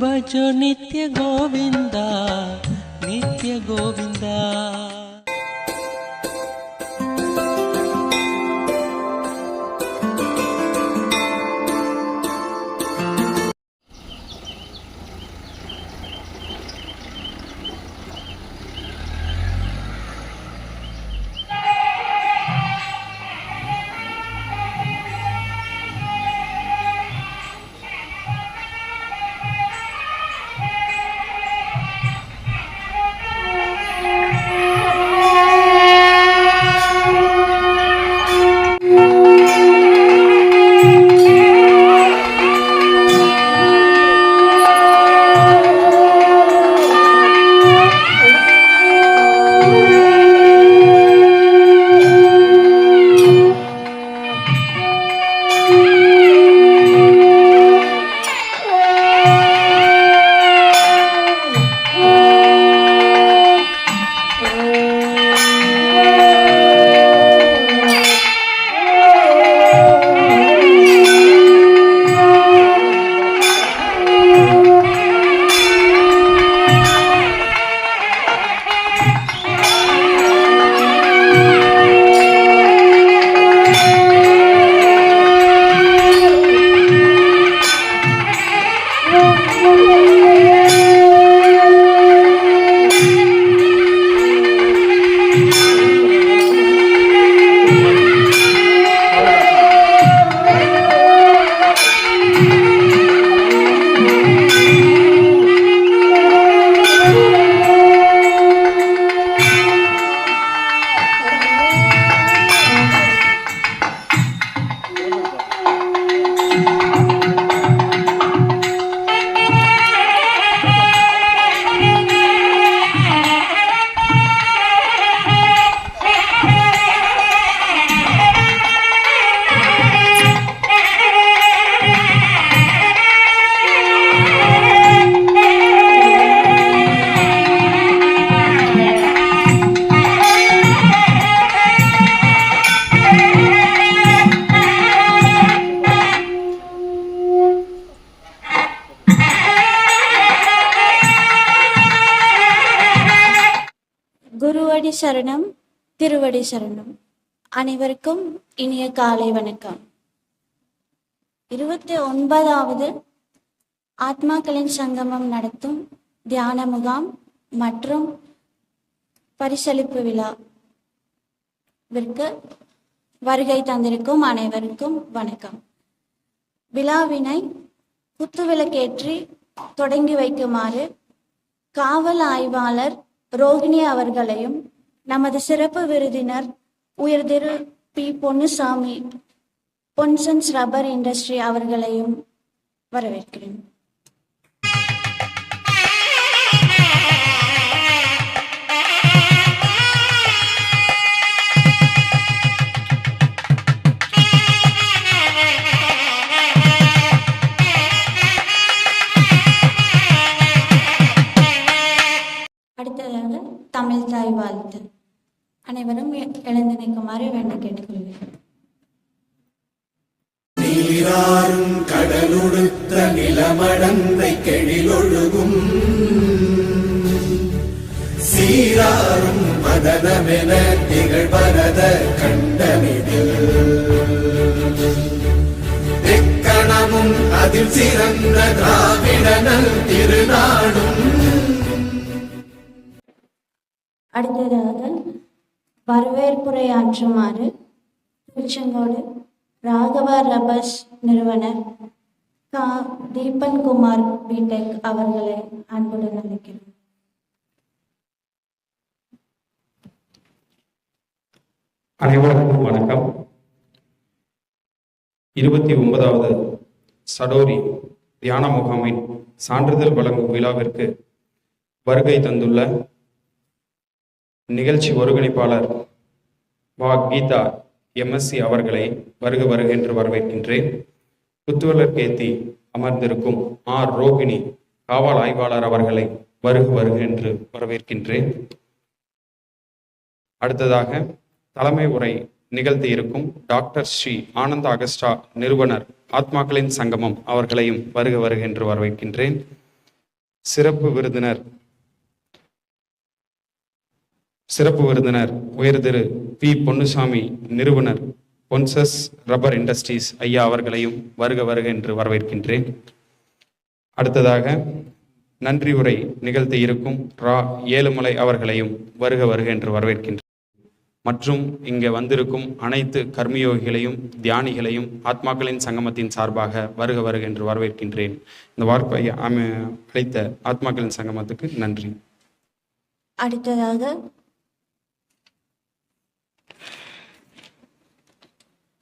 भजो नित्य गोविन्दा नित्य गोविन्दा சரணம். அனைவருக்கும் இனிய காலை வணக்கம். இருபத்தி ஒன்பதாவது ஆத்மாக்களின் சங்கமம் நடத்தும் தியான முகாம் மற்றும் பரிசளிப்பு விழாவிற்கு வருகை தந்திருக்கும் அனைவருக்கும் வணக்கம். விழாவினை குத்துவிளக்கேற்றி தொடங்கி வைக்குமாறு காவல் ஆய்வாளர் ரோகிணி அவர்களையும் நமது சிறப்பு விருதினர் உயர் திரு P. Ponnusamy Ponsons rubber industry அவர்களையும் வரவேற்கிறேன். அனைவரும் எழுந்து நிற்குமாறு வேண்டி கேட்டுக்கொள்கிறேன். நீராறும் கடலுடுத்த நிலமடந்தை கெழிலொழுகும். சீராறும் மதனமென திகழ்வரத கண்டமிதில் எக்கணமும் அதில் சிறந்த திராவிடனல் திருநாடும். அடுத்ததாக வரவேற்புரையாற்றுமாறு திருச்செங்கோடு ராகவ ரபஸ் நிறுவனர் கா. தீபன் குமார் பிடெக் அவர்களை அன்புடன் அழைக்கிறோம். அனைவருக்கும் வணக்கம். இருபத்தி ஒன்பதாவது சடோரி தியான முகாமின் சான்றிதழ் வழங்கும் விழாவிற்கு வருகை தந்துள்ள நிகழ்ச்சி ஒருங்கிணைப்பாளர் வா கீதா எம்எஸ்சி அவர்களை வருக வருக என்று வரவேற்கின்றேன். குத்துவலர் கேத்தி அமர்ந்திருக்கும் ஆர் ரோகிணி காவல் ஆய்வாளர் அவர்களை வருக வருக என்று வரவேற்கின்றேன். அடுத்ததாக தலைமை உரை நிகழ்த்தி இருக்கும் டாக்டர் ஸ்ரீ ஆனந்த அகஸ்டா நிறுவனர் ஆத்மாக்களின் சங்கமம் அவர்களையும் வருக வருக என்று வரவேற்கின்றேன். சிறப்பு விருந்தினர் சிறப்பு விருந்தினர் உயர் திரு பி. பொன்னுசாமி நிறுவனர் பொன்சஸ் ரப்பர் இண்டஸ்ட்ரீஸ் ஐயா அவர்களையும் வருக வருக என்று வரவேற்கின்றேன். அடுத்ததாக நன்றி உரை நிகழ்த்த இருக்கும் ரா. ஏழுமலை அவர்களையும் வருக வருக என்று வரவேற்கின்றேன். மற்றும் இங்கே வந்திருக்கும் அனைத்து கர்மயோகிகளையும் தியானிகளையும் ஆத்மாக்களின் சங்கமத்தின் சார்பாக வருக வருக என்று வரவேற்கின்றேன். இந்த வார்ப்பை அமை அளித்த ஆத்மாக்களின் சங்கமத்துக்கு நன்றி. அடுத்ததாக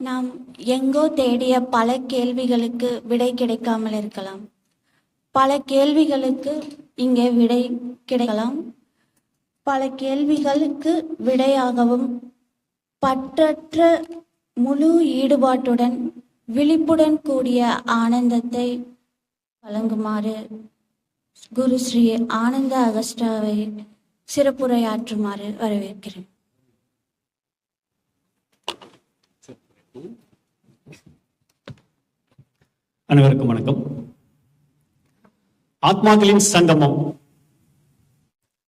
நாம் எங்கோ தேடிய பல கேள்விகளுக்கு விடை கிடைக்காமல் இருக்கலாம். பல கேள்விகளுக்கு இங்கே விடை கிடைக்கலாம். பல கேள்விகளுக்கு விடையாகவும் பற்றற்ற முழு ஈடுபாட்டுடன் விழிப்புடன் கூடிய ஆனந்தத்தை வழங்குமாறு குரு ஸ்ரீ ஆனந்த அகஸ்டாவை சிறப்புரையாற்றுமாறு வரவேற்கிறேன். அனைவருக்கும் வணக்கம். ஆத்மாக்களின் சங்கமம்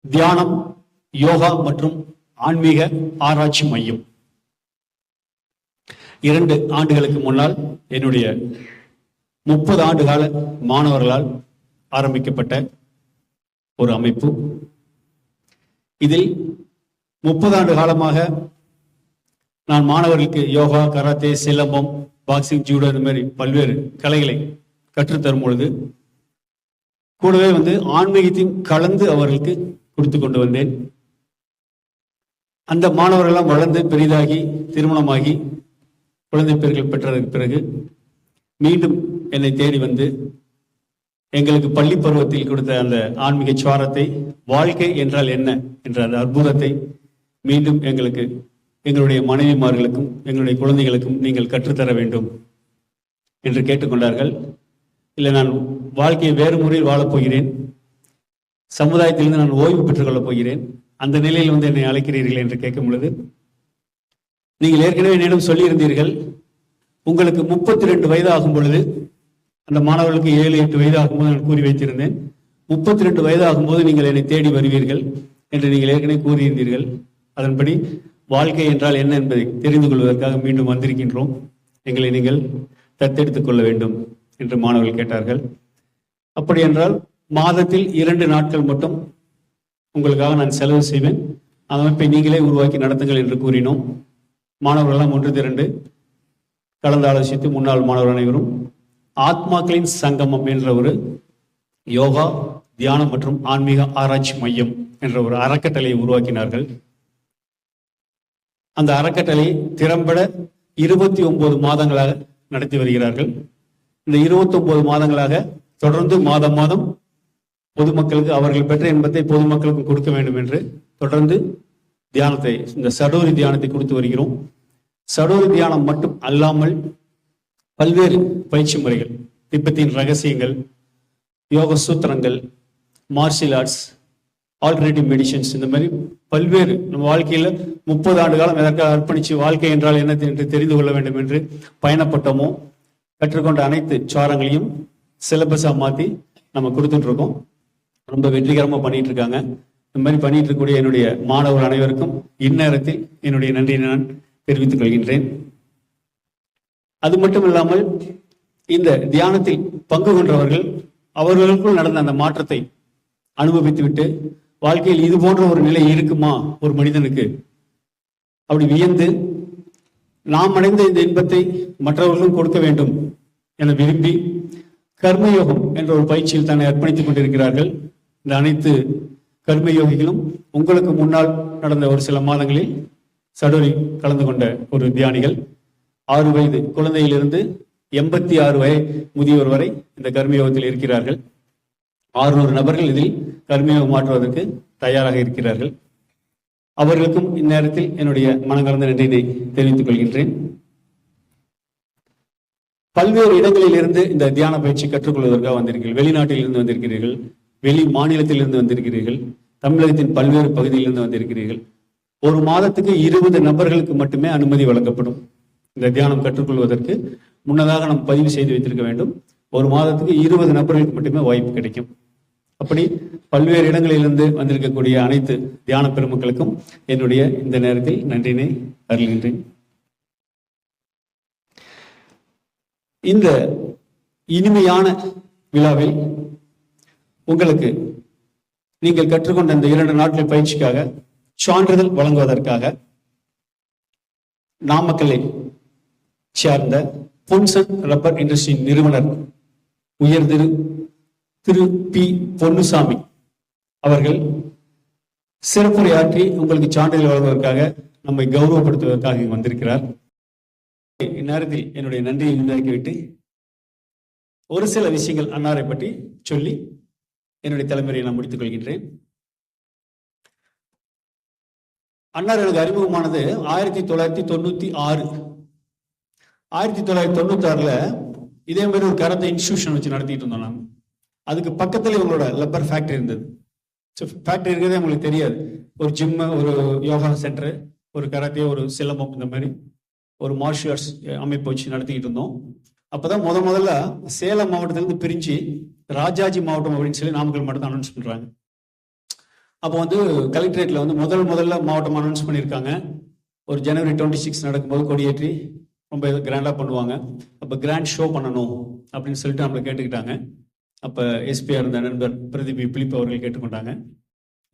தியானம் யோகா மற்றும் ஆன்மீக ஆராய்ச்சி மையம். இரண்டு ஆண்டுகளுக்கு முன்னால் என்னுடைய முப்பது ஆண்டு கால மாணவர்களால் ஆரம்பிக்கப்பட்ட ஒரு அமைப்பு. இதில் முப்பது ஆண்டு காலமாக நான் மாணவர்களுக்கு yoga karate silambam boxing judo இந்த மாதிரி பல்வேறு கலைகளை கற்றுத்தரும் பொழுது கூடவே வந்து ஆன்மீகத்தையும் கலந்து அவர்களுக்கு கொடுத்து கொண்டு வந்தேன். அந்த மாணவர்கள்லாம் வளர்ந்து பெரிதாகி திருமணமாகி குழந்தை பெயர்கள் பெற்றதற்கு பிறகு மீண்டும் என்னை தேடி வந்து எங்களுக்கு பள்ளி பருவத்தில் கொடுத்த அந்த ஆன்மீக சுவாரத்தை வாழ்க்கை என்றால் என்ன? என்ற அந்த அற்புதத்தை மீண்டும் எங்களுக்கு எங்களுடைய மனைவிமார்களுக்கும் எங்களுடைய குழந்தைகளுக்கும் நீங்கள் கற்றுத்தர வேண்டும் என்று கேட்டுக்கொண்டார்கள். இல்லை நான் வாழ்க்கையை வேறு முறையில் வாழப் போகிறேன். சமுதாயத்திலிருந்து நான் ஓய்வு பெற்றுக்கொள்ளப் போகிறேன். அந்த நிலையில் வந்து என்னை அழைக்கிறீர்கள் என்று கேட்கும் பொழுது நீங்கள் ஏற்கனவே என்னிடம் சொல்லியிருந்தீர்கள் உங்களுக்கு முப்பத்தி ரெண்டு வயது ஆகும் பொழுது அந்த மாணவர்களுக்கு ஏழு எட்டு வயது ஆகும்போது நான் கூறி வைத்திருந்தேன். முப்பத்தி ரெண்டு வயது ஆகும்போது நீங்கள் என்னை தேடி வருவீர்கள் என்று நீங்கள் ஏற்கனவே கூறியிருந்தீர்கள். அதன்படி வாழ்க்கை என்றால் என்ன என்பதை தெரிந்து கொள்வதற்காக மீண்டும் வந்திருக்கின்றோம். எங்களை நீங்கள் தத்தெடுத்துக் கொள்ள வேண்டும் என்று மாணவர்கள் கேட்டார்கள். அப்படி என்றால் மாதத்தில் இரண்டு நாட்கள் மட்டும் உங்களுக்காக நான் செலவு செய்வேன். அமைப்பை நீங்களே உருவாக்கி நடத்துங்கள் என்று கூறினோம். மாணவர்களெல்லாம் ஒன்று திரண்டு கலந்து ஆலோசித்து முன்னாள் மாணவர் அனைவரும் ஆத்மாக்களின் சங்கமம் என்ற ஒரு யோகா தியானம் மற்றும் ஆன்மீக ஆராய்ச்சி மையம் என்ற ஒரு அறக்கட்டளையை உருவாக்கினார்கள். அந்த அறக்கட்டளை திறம்பட இருபத்தி ஒன்பது மாதங்களாக நடத்தி வருகிறார்கள். இந்த இருபத்தி ஒன்பது மாதங்களாக தொடர்ந்து மாதம் மாதம் பொதுமக்களுக்கு அவர்கள் பெற்ற இன்பத்தை பொதுமக்களுக்கு கொடுக்க வேண்டும் என்று தொடர்ந்து தியானத்தை இந்த சடோரி தியானத்தை கொடுத்து வருகிறோம். சடோரி தியானம் மட்டும் அல்லாமல் பல்வேறு பயிற்சி முறைகள் திப்பத்தின் ரகசியங்கள் யோக சூத்திரங்கள் மார்ஷியல் ஆர்ட்ஸ் ஆல்டர்னேட்டிவ் மெடிசன்ஸ் இந்த மாதிரி பல்வேறு நம்ம வாழ்க்கையில் முப்பது ஆண்டு காலம் எதற்காக அர்ப்பணிச்சு வாழ்க்கை என்றால் என்ன என்று தெரிந்து கொள்ள வேண்டும் என்று பயணப்பட்டோமோ கற்றுக்கொண்ட அனைத்து சாரங்களையும் சிலபஸாக மாற்றி நம்ம கொடுத்துட்டு இருக்கோம். ரொம்ப வெற்றிகரமாக பண்ணிட்டு இருக்காங்க. இந்த மாதிரி பண்ணிட்டு இருக்கக்கூடிய என்னுடைய மாணவர் அனைவருக்கும் இந்நேரத்தில் என்னுடைய நன்றியை நான் தெரிவித்துக் கொள்கின்றேன். அது மட்டும் இல்லாமல் இந்த தியானத்தில் பங்கு கொண்டவர்கள் அவர்களுக்குள் நடந்த அந்த மாற்றத்தை அனுபவித்துவிட்டு வாழ்க்கையில் இது போன்ற ஒரு நிலை இருக்குமா ஒரு மனிதனுக்கு? அப்படி வியந்து நாம் அடைந்த இந்த இன்பத்தை மற்றவர்களும் கொடுக்க வேண்டும் என விரும்பி கர்மயோகம் என்ற ஒரு பயிற்சியில் தன்னை அர்ப்பணித்துக் கொண்டிருக்கிறார்கள். இந்த அனைத்து கர்மயோகிகளும் உங்களுக்கு முன்னால் நடந்த ஒரு சில மாதங்களில் சடோரி கலந்து கொண்ட ஒரு தியானிகள். ஆறு வயது குழந்தையிலிருந்து எண்பத்தி ஆறு வயது முதியோர் வரை இந்த கர்மயோகத்தில் இருக்கிறார்கள். ஆறுநூறு நபர்கள் இதில் கருமையாக மாற்றுவதற்கு தயாராக இருக்கிறார்கள். அவர்களுக்கும் இந்நேரத்தில் என்னுடைய மனங்கலந்த நன்றியை தெரிவித்துக் கொள்கின்றேன். பல்வேறு இடங்களில் இருந்து இந்த தியான பயிற்சி கற்றுக்கொள்வதற்காக வந்திருக்கிறீர்கள். வெளிநாட்டில் இருந்து வந்திருக்கிறீர்கள். வெளி மாநிலத்தில் இருந்து வந்திருக்கிறீர்கள். தமிழகத்தின் பல்வேறு பகுதியிலிருந்து வந்திருக்கிறீர்கள். ஒரு மாதத்துக்கு இருபது நபர்களுக்கு மட்டுமே அனுமதி வழங்கப்படும். இந்த தியானம் கற்றுக்கொள்வதற்கு முன்னதாக நாம் பதிவு செய்து வைத்திருக்க வேண்டும். ஒரு மாதத்துக்கு இருபது நபர்களுக்கு மட்டுமே வாய்ப்பு கிடைக்கும். அப்படி பல்வேறு இடங்களிலிருந்து வந்திருக்கக்கூடிய அனைத்து தியான பெருமக்களுக்கும் என்னுடைய இந்த நேரத்தில் நன்றினை அருள்கின்றேன். இந்த இனிமையான விழாவில் உங்களுக்கு நீங்கள் கற்றுக்கொண்ட இந்த இரண்டு நாட்கள் பயிற்சிக்காக சான்றிதழ் வழங்குவதற்காக நாமக்கல்லை சேர்ந்த பொன்சன் ரப்பர் இண்டஸ்ட்ரியின் நிறுவனர் உயர்திரு திரு பி பொன்னுசாமி அவர்கள் சிறப்புரையாற்றி உங்களுக்கு சான்றிதழ் வழங்குவதற்காக நம்மை கௌரவப்படுத்துவதற்காக இங்கு வந்திருக்கிறார். இந்நேரத்தில் என்னுடைய நன்றியை முன்னாக்கிவிட்டு ஒரு சில விஷயங்கள் அன்னாரை பற்றி சொல்லி என்னுடைய தலைமுறையை நான் முடித்துக் கொள்கின்றேன். அன்னார் எனக்கு அறிமுகமானது ஆயிரத்தி தொள்ளாயிரத்தி தொண்ணூத்தி ஆறு. ஆயிரத்தி தொள்ளாயிரத்தி தொண்ணூத்தி ஆறுல இதே மாதிரி ஒரு கரத்தை இன்ஸ்டியூஷன் வச்சு நடத்திட்டு இருந்தோம் நாங்கள் அதுக்கு பக்கத்துல இவங்களோட லப்பர் ஃபேக்டரி இருந்தது. ஸோ ஃபேக்டரி இருக்கிறதே உங்களுக்கு தெரியாது. ஒரு ஜிம்மு ஒரு யோகா சென்டரு ஒரு கராத்தே ஒரு சிலம்பம் இந்த மாதிரி ஒரு மார்ஷியல் ஆர்ட்ஸ் அமைப்பு வச்சு நடத்திக்கிட்டு இருந்தோம். அப்பதான் முத முதல்ல சேலம் மாவட்டத்திலிருந்து பிரிஞ்சு ராஜாஜி மாவட்டம் அப்படின்னு சொல்லி நாமக்கல் மாவட்டத்தை அனௌன்ஸ் பண்ணுறாங்க அப்போ வந்து கலெக்டரேட்டில் வந்து முதல் முதல்ல மாவட்டம் அனௌன்ஸ் பண்ணியிருக்காங்க. ஒரு ஜனவரி டுவெண்ட்டி சிக்ஸ் நடக்கும்போது கொடியேற்றி ரொம்ப கிராண்டாக பண்ணுவாங்க. அப்போ கிராண்ட் ஷோ பண்ணணும் அப்படின்னு சொல்லிட்டு நம்மளை கேட்டுக்கிட்டாங்க. அப்போ எஸ்பியா இருந்த நண்பர் பிரதிபி பிலிப் அவர்கள் கேட்டுக்கொண்டாங்க.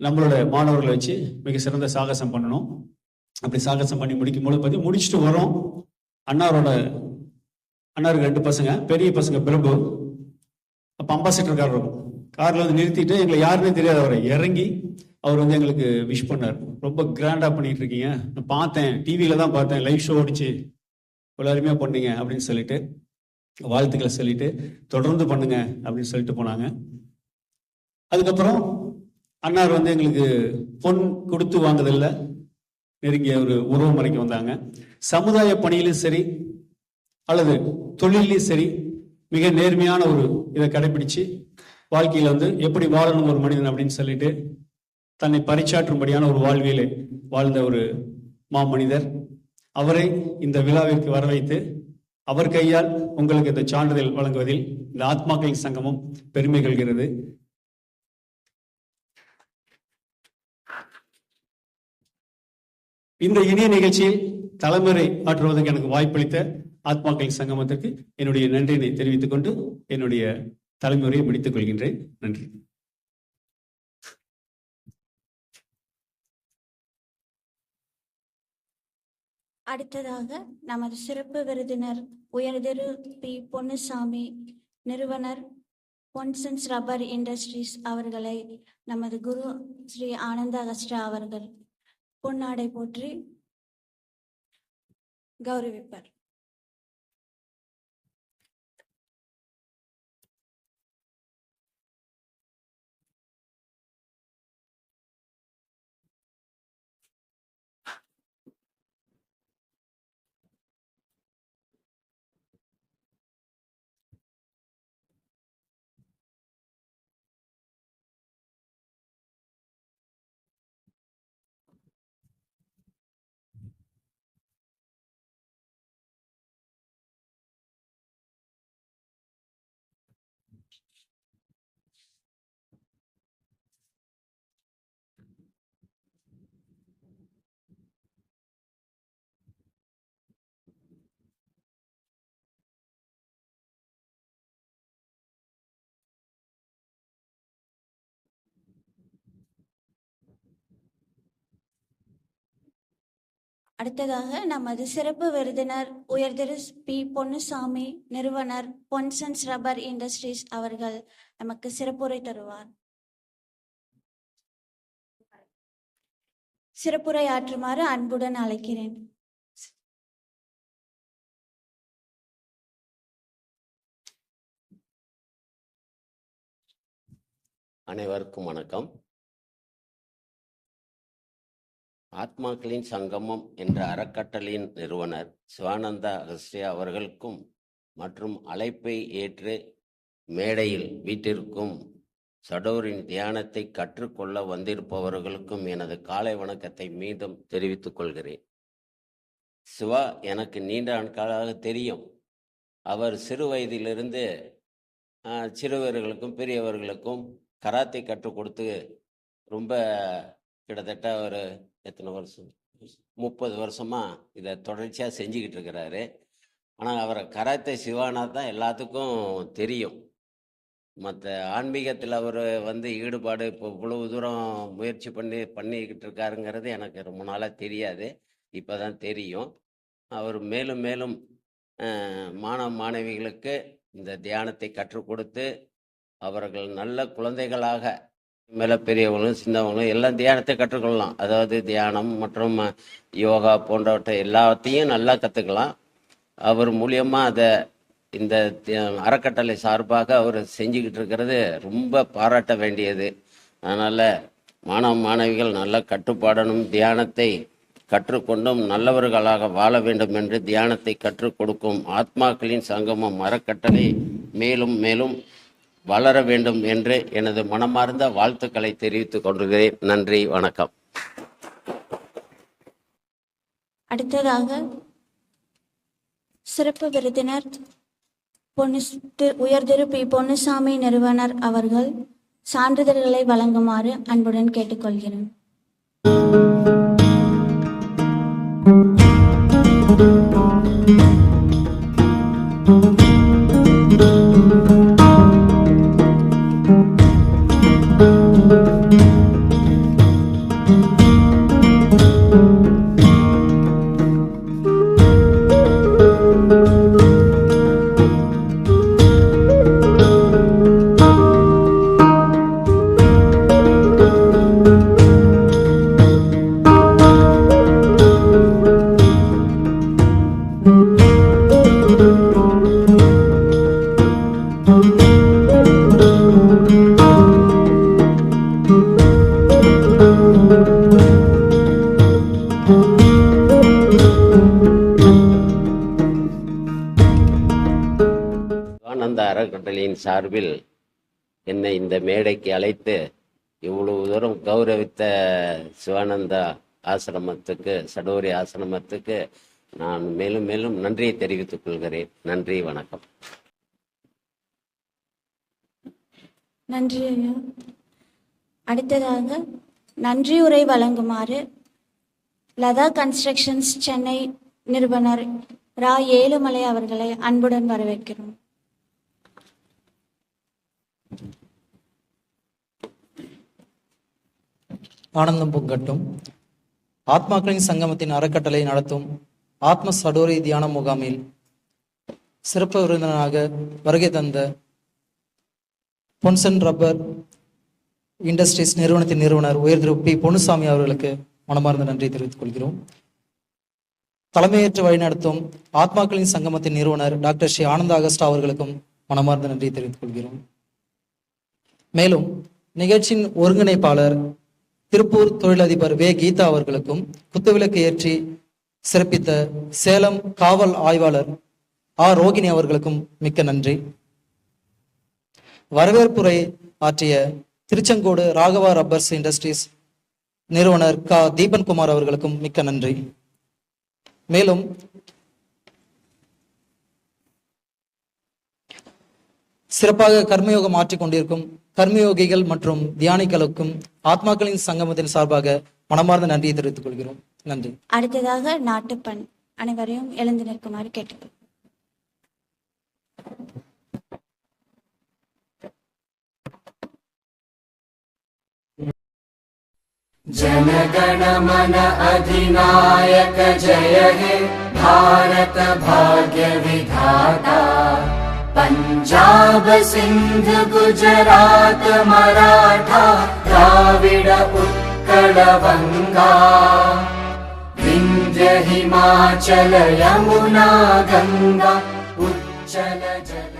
நம்மளோட மாணவர்களை வச்சு மிக சிறந்த சாகசம் பண்ணணும். அப்படி சாகசம் பண்ணி முடிக்கும் போது பார்த்து முடிச்சுட்டு வரோம். அண்ணாரோட அண்ணாருக்கு ரெண்டு பசங்க பெரிய பசங்க பிரபு. அப்போ அம்பாசிடர் கார் இருக்கும் கார்ல வந்து நிறுத்திட்டு எங்களை யாருன்னே தெரியாது அவரை இறங்கி அவர் வந்து எங்களுக்கு விஷ் பண்ணார். ரொம்ப கிராண்டா பண்ணிட்டு இருக்கீங்க நான் பார்த்தேன் டிவியில தான் பார்த்தேன் லைவ் ஷோ ஓடிச்சு எல்லாருமே பண்ணீங்க அப்படின்னு சொல்லிட்டு. வாழ்த்துக்களை சொல்லிட்டு தொடர்ந்து பண்ணுங்க அப்படின்னு சொல்லிட்டு போனாங்க. அதுக்கப்புறம் அன்னார் வந்து எங்களுக்கு பொன் கொடுத்து வாங்குதில்ல. நெருங்கிய ஒரு உறவு முறைக்கு வந்தாங்க. சமுதாய பணியிலும் சரி அல்லது தொழிலையும் சரி மிக நேர்மையான ஒரு இதை கடைபிடிச்சு வாழ்க்கையில வந்து எப்படி வாழணும் ஒரு மனிதன் அப்படின்னு சொல்லிட்டு தன்னை பரிச்சாற்றும்படியான ஒரு வாழ்வியலை வாழ்ந்த ஒரு மாமனிதர். அவரை இந்த விழாவிற்கு வர வைத்து அவர் கையால் உங்களுக்கு இந்த சான்றிதழ் வழங்குவதில் இந்த ஆத்மாக்களின் சங்கமம் பெருமை கொள்கிறது. இந்த இனிய நிகழ்ச்சியில் தலைமுறை ஆற்றுவதற்கு எனக்கு வாய்ப்பளித்த ஆத்மாக்களின் சங்கமத்திற்கு என்னுடைய நன்றியினை தெரிவித்துக் கொண்டு என்னுடைய தலைமுறையை முடித்துக் கொள்கின்றேன். நன்றி. அடுத்ததாக நமது சிறப்பு விருதினர் உயர்திரு பி. பொன்னுசாமி நிறுவனர் பொன்சன்ஸ் ரப்பர் இண்டஸ்ட்ரீஸ் அவர்களை நமது குரு ஸ்ரீ ஆனந்த அகஸ்டா அவர்கள் பொன்னாடை போற்றி கௌரவிப்பார். அடுத்ததாக நமது சிறப்பு விருதினர் உயர்திரு பி. பொன்னுசாமி நிறுவனர் பொன்சன்ஸ் ரப்பர் இண்டஸ்ட்ரீஸ் அவர்கள் நமக்கு சிறப்புரை தருவார். சிறப்புரை ஆற்றுமாறு அன்புடன் அழைக்கிறேன். அனைவருக்கும் வணக்கம். ஆத்மாக்களின் சங்கமம் என்ற அறக்கட்டளையின் நிறுவனர் சிவானந்தா அகஸ்டியா அவர்களுக்கும் மற்றும் அழைப்பை ஏற்று மேடையில் வீட்டிற்கும் சடோரின் தியானத்தை கற்றுக்கொள்ள வந்திருப்பவர்களுக்கும் எனது காலை வணக்கத்தை மீண்டும் தெரிவித்துக் கொள்கிறேன். சிவா எனக்கு நீண்ட நாட்களாக தெரியும். அவர் சிறு வயதிலிருந்து சிறுவர்களுக்கும் பெரியவர்களுக்கும் கராத்தை கற்றுக் கொடுத்து ரொம்ப கிட்டத்தட்ட ஒரு எத்தனை வருஷம்? முப்பது வருஷமா இதை தொடர்ச்சியாக செஞ்சுக்கிட்டு இருக்கிறாரு. ஆனால் அவரை கராத்தே சிவானா தான் எல்லாத்துக்கும் தெரியும். மற்ற ஆன்மீகத்தில் அவர் வந்து ஈடுபாடு இப்போ இவ்வளவு தூரம் முயற்சி பண்ணி பண்ணிக்கிட்டு இருக்காருங்கிறது எனக்கு ரொம்ப நாளாக தெரியாது. இப்போ தான் தெரியும். அவர் மேலும் மேலும் மாணவ மாணவிகளுக்கு இந்த தியானத்தை கற்றுக் கொடுத்து அவர்கள் நல்ல குழந்தைகளாக மேலே பெரியவங்களும் சின்னவங்களும் எல்லாம் தியானத்தை கற்றுக்கொள்ளலாம். அதாவது தியானம் மற்றும் யோகா போன்றவற்றை எல்லாத்தையும் நல்லா கற்றுக்கலாம் அவர் மூலியமாக அதை இந்த அறக்கட்டளை சார்பாக அவர் செஞ்சுக்கிட்டு இருக்கிறது ரொம்ப பாராட்ட வேண்டியது. அதனால் மாணவ மாணவிகள் நல்ல கட்டுப்பாடனும் தியானத்தை கற்றுக்கொண்டும் நல்லவர்களாக வாழ வேண்டும் என்று தியானத்தை கற்றுக் கொடுக்கும் ஆத்மாக்களின் சங்கமம் அறக்கட்டளை மேலும் மேலும் வளர வேண்டும் என்று எனது மனமார்ந்த வாழ்த்துக்களை தெரிவித்துக் கொள்கிறேன். நன்றி வணக்கம். அடுத்ததாக சிறப்பு விருதினர் பொன்னு உயர்திரு பி பொன்னுசாமி நிறுவனர் அவர்கள் சான்றிதழ்களை வழங்குமாறு அன்புடன் கேட்டுக்கொள்கிறேன். சார்பில் என்னை இந்த மேடைக்கு அழைத்து இவ்வளவு தூரம் கௌரவித்த சிவானந்தா ஆசிரமத்துக்கு சடோரி ஆசிரமத்துக்கு நான் மேலும் மேலும் நன்றியை தெரிவித்துக் கொள்கிறேன். நன்றி வணக்கம். நன்றி ஐயா. அடுத்ததாக நன்றியுரை வழங்குமாறு லதா கன்ஸ்ட்ரக்ஷன்ஸ் சென்னை நிறுவனர் ரா ஏழுமலை அவர்களை அன்புடன் வரவேற்கிறோம். ஆனந்தம் பொங்கட்டும். ஆத்மாக்களின் சங்கமத்தின் அறக்கட்டளை நடத்தும். ஆத்ம சடோரி தியான முகாமில் சிறப்பு விருந்தினராக வருகை தந்த பொன்சன் ரப்பர் இண்டஸ்ட்ரீஸ் நிறுவனத்தின் நிறுவனர் உயர் திரு பி. பொன்னுசாமி அவர்களுக்கு மனமார்ந்த நன்றி தெரிவித்துக் கொள்கிறோம். தலைமையேற்று வழிநடத்தும் ஆத்மாக்களின் சங்கமத்தின் நிறுவனர் டாக்டர் ஸ்ரீ ஆனந்த அகஸ்டா அவர்களுக்கும் மனமார்ந்த நன்றி தெரிவித்துக் கொள்கிறோம். மேலும் நிகழ்ச்சியின் ஒருங்கிணைப்பாளர் திருப்பூர் தொழிலதிபர் வே. கீதா அவர்களுக்கும் குத்துவிளக்கு ஏற்றி சிறப்பித்த சேலம் காவல் ஆய்வாளர் ஆ. ரோகிணி அவர்களுக்கும் மிக்க நன்றி. வரவேற்புரை ஆற்றிய திருச்செங்கோடு ராகவா ரப்பர்ஸ் இண்டஸ்ட்ரீஸ் நிறுவனர் க. தீபன் குமார் அவர்களுக்கும் மிக்க நன்றி. மேலும் சிறப்பாக கர்மயோகம் ஆற்றிக் கொண்டிருக்கும் கர்மயோகிகள் மற்றும் தியானிகளுக்கும் ஆத்மாக்களின் சங்கமத்தின் சார்பாக மனமார்ந்த நன்றியை தெரிவித்துக் கொள்கிறோம் நன்றி அடுத்ததாக நாட்டுப்பண் அனைவரையும் எழுந்து நிற்குமாறு கேட்டுக்கொள் जनगण मन अधिनायक जय हे भारत भाग्य विधाता पञ्जाब सिन्ध गुजरात मराठा द्राविड उत्कल वङ्गा विन्ध्य हिमाचल यमुना गङ्गा उच्चल जल